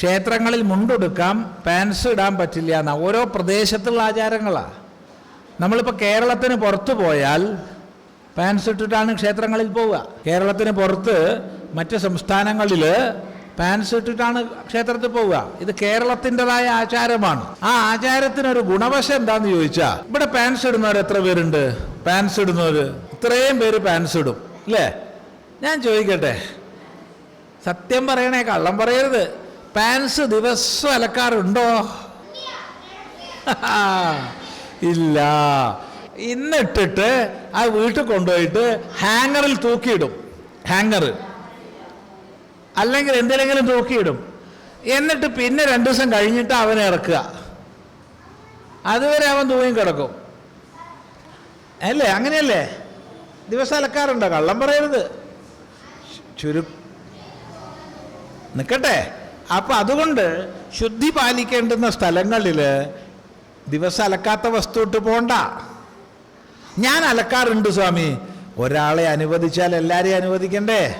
ക്ഷേത്രങ്ങളിൽ മുണ്ടെടുക്കാം പാൻസ് ഇടാൻ പറ്റില്ല എന്ന. ഓരോ പ്രദേശത്തുള്ള ആചാരങ്ങളാണ് നമ്മളിപ്പോൾ കേരളത്തിന് പുറത്തു പോയാൽ പാൻസ് ഇട്ടിട്ടാണ് ക്ഷേത്രങ്ങളിൽ പോവുക. കേരളത്തിന് പുറത്ത് മറ്റ് സംസ്ഥാനങ്ങളിൽ പാൻസ് ഇട്ടിട്ടാണ് ക്ഷേത്രത്തിൽ പോവുക. ഇത് കേരളത്തിന്റെതായ ആചാരമാണ്. ആ ആചാരത്തിനൊരു ഗുണവശം എന്താന്ന് ചോദിച്ചാൽ ഇവിടെ പാൻസ് ഇടുന്നവർ എത്ര പേരുണ്ട്? പാൻസ് ഇടുന്നവർ. ഇത്രയും പേര് പാൻസ് ഇടും അല്ലേ? ഞാൻ ചോദിക്കട്ടെ? സത്യം പറയണേ കള്ളം പറയരുത്. പാൻസ് ദിവസം അലക്കാറുണ്ടോ? ഇല്ല. ഇന്നിട്ടിട്ട് ആ വീട്ടിൽ കൊണ്ടുപോയിട്ട് ഹാങ്ങറിൽ തൂക്കിയിടും. ഹാങ്ങർ. അല്ലെങ്കിൽ എന്തിനെങ്കിലും തൂക്കിയിടും. എന്നിട്ട് പിന്നെ രണ്ട് ദിവസം കഴിഞ്ഞിട്ട് അവനെ ഇറക്കുക. അതുവരെ അവൻ തൂങ്ങി കിടക്കും. അല്ലേ? അങ്ങനെയല്ലേ? ദിവസം അലക്കാറുണ്ടോ? കള്ളം പറയരുത്. ചുരു നിൽക്കട്ടെ അപ്പം അതുകൊണ്ട് ശുദ്ധി പാലിക്കേണ്ടുന്ന സ്ഥലങ്ങളിൽ ദിവസം അലക്കാത്ത വസ്തു ഇട്ട് പോണ്ട. ഞാൻ അലക്കാറുണ്ട് സ്വാമി. ഒരാളെ അനുവദിച്ചാൽ എല്ലാവരെയും അനുവദിക്കണ്ടേ?